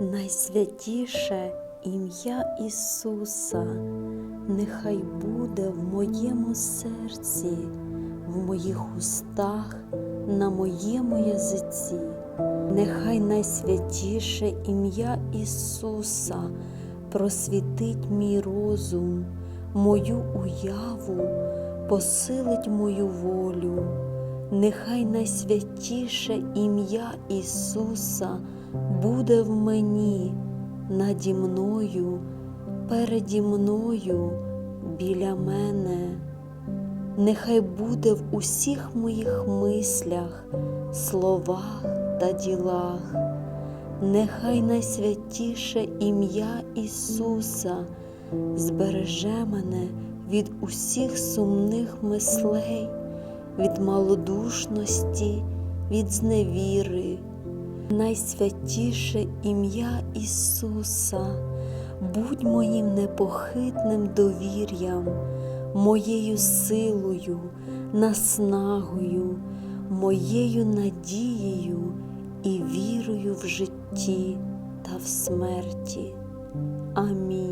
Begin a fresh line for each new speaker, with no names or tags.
найсвятіше ім'я Ісуса, нехай буде в моєму серці, в моїх устах, на моєму язиці. Нехай найсвятіше ім'я Ісуса просвітить мій розум, мою уяву, посилить мою волю. Нехай найсвятіше ім'я Ісуса буде в мені, наді мною, переді мною, біля мене. Нехай буде в усіх моїх мислях, словах та ділах. Нехай найсвятіше ім'я Ісуса збереже мене від усіх сумних мислей, від малодушності, від зневіри. Найсвятіше ім'я Ісуса, будь моїм непохитним довір'ям, моєю силою, наснагою, моєю надією і вірою в житті та в смерті. Амінь.